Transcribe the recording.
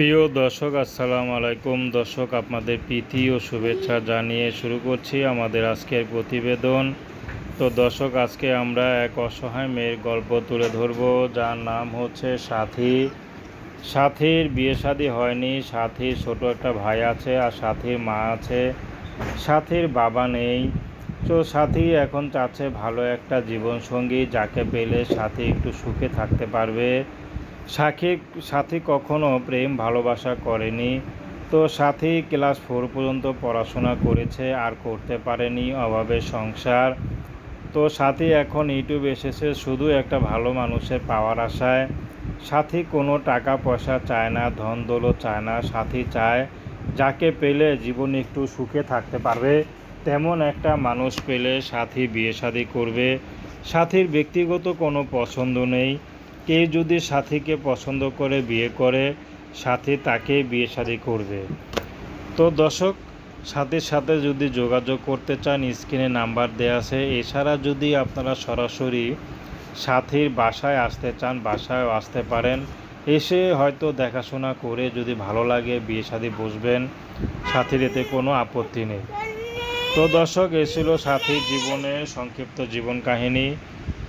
প্রিয় দর্শক, আসসালামু আলাইকুম। দর্শক, আপনাদের প্রীতি ও শুভেচ্ছা জানিয়ে শুরু করছি আমাদের আজকের প্রতিবেদন। তো দর্শক, আজকে আমরা এক অসহায় মেয়ের গল্প তুলে ধরব। যার নাম হচ্ছে সাথী। সাথীর বিয়ে শাদী হয়নি। সাথীর ছোট একটা ভাই আছে আর সাথীর মা আছে। সাথীর বাবা নেই। তো সাথী এখন চাচ্ছে ভালো একটা জীবনসঙ্গী, যাকে পেলে সাথী একটু সুখে থাকতে পারবে। সাথী সাথী কখনো প্রেম, ভালোবাসা করেনি। তো সাথী ক্লাস ফোর পর্যন্ত পড়াশোনা করেছে, আর করতে পারেনি অভাবে সংসার। তো সাথী এখন ইউটিউব এসেছে, শুধু একটা ভালো মানুষের পাওয়ার আশায়। সাথী কোনো টাকা পয়সা চায় না, ধন দৌলত চায় না, সাথী চায় যাকে পেলে জীবনে একটু সুখে থাকতে পারবে। তেমন একটা মানুষ পেলে সাথী বিয়ে শাদী করবে। সাথীর ব্যক্তিগত কোনো পছন্দ নেই। কেউ যদি সাথীকে পছন্দ করে বিয়ে করে, সাথী তাকে বিয়ে শাদী করবে। তো দর্শক, সাথীর সাথে যদি যোগাযোগ করতে চান, স্ক্রিনে নাম্বার দেওয়া আছে। এছাড়া যদি আপনারা সরাসরি সাথীর বাসায় আসতে চান, বাসায়ও আসতে পারেন। এসে হয়তো দেখাশোনা করে যদি ভালো লাগে বিয়ে শাদী বসবেন, সাথীর এতে কোনো আপত্তি নেই। তো দর্শক, এ ছিল সাথীর জীবনের সংক্ষিপ্ত জীবন কাহিনী।